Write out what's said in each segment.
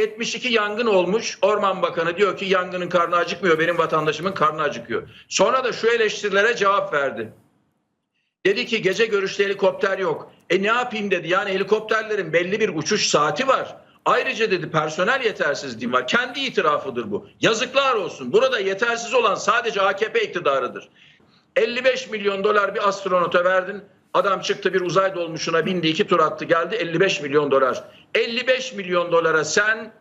72 yangın olmuş. Orman Bakanı diyor ki yangının karnı acıkmıyor. Benim vatandaşımın karnı acıkıyor. Sonra da şu eleştirilere cevap verdi. Dedi ki gece görüşlü helikopter yok. E ne yapayım dedi. Yani helikopterlerin belli bir uçuş saati var. Ayrıca dedi personel yetersizliği var. Kendi itirafıdır bu. Yazıklar olsun. Burada yetersiz olan sadece AKP iktidarıdır. 55 milyon dolar bir astronota verdin. Adam çıktı bir uzay dolmuşuna bindi iki tur attı geldi 55 milyon dolar. 55 milyon dolara sen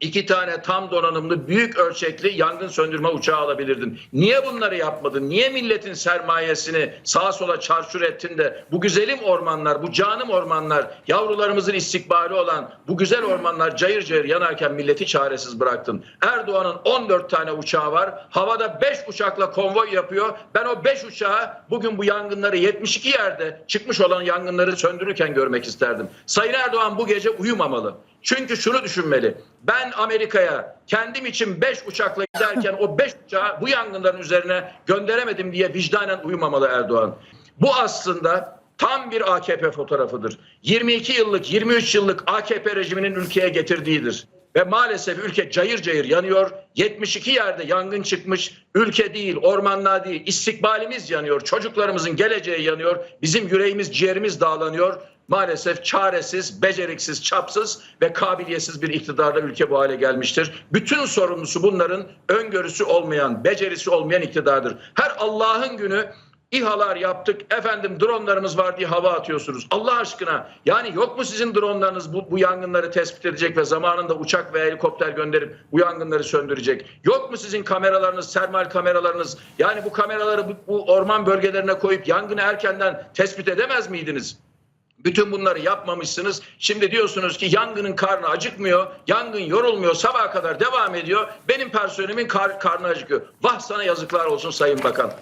iki tane tam donanımlı büyük ölçekli yangın söndürme uçağı alabilirdin. Niye bunları yapmadın? Niye milletin sermayesini sağa sola çarçur ettin de bu güzelim ormanlar, bu canım ormanlar, yavrularımızın istikbali olan bu güzel ormanlar cayır cayır yanarken milleti çaresiz bıraktın. Erdoğan'ın 14 tane uçağı var. Havada 5 uçakla konvoy yapıyor. Ben o 5 uçağı bugün bu yangınları 72 yerde çıkmış olan yangınları söndürürken görmek isterdim. Sayın Erdoğan bu gece uyumamalı. Çünkü şunu düşünmeli. Ben Amerika'ya kendim için 5 uçakla giderken o 5 uçağı bu yangınların üzerine gönderemedim diye vicdanen uyumamalı Erdoğan. Bu aslında tam bir AKP fotoğrafıdır. 22 yıllık, 23 yıllık AKP rejiminin ülkeye getirdiğidir. Ve maalesef ülke cayır cayır yanıyor. 72 yerde yangın çıkmış. Ülke değil, ormanlar değil, istikbalimiz yanıyor. Çocuklarımızın geleceği yanıyor. Bizim yüreğimiz, ciğerimiz dağlanıyor. Maalesef çaresiz, beceriksiz, çapsız ve kabiliyetsiz bir iktidarla ülke bu hale gelmiştir. Bütün sorumlusu bunların öngörüsü olmayan, becerisi olmayan iktidardır. Her Allah'ın günü İHA'lar yaptık. Efendim dronlarımız var diye hava atıyorsunuz. Allah aşkına yani yok mu sizin dronlarınız bu, bu yangınları tespit edecek ve zamanında uçak veya helikopter gönderip bu yangınları söndürecek? Yok mu sizin kameralarınız, termal kameralarınız? Yani bu kameraları bu, bu orman bölgelerine koyup yangını erkenden tespit edemez miydiniz? Bütün bunları yapmamışsınız. Şimdi diyorsunuz ki yangının karnı acıkmıyor, yangın yorulmuyor, sabaha kadar devam ediyor. Benim personelimin kar, karnı acıkıyor. Vah sana yazıklar olsun Sayın Bakan.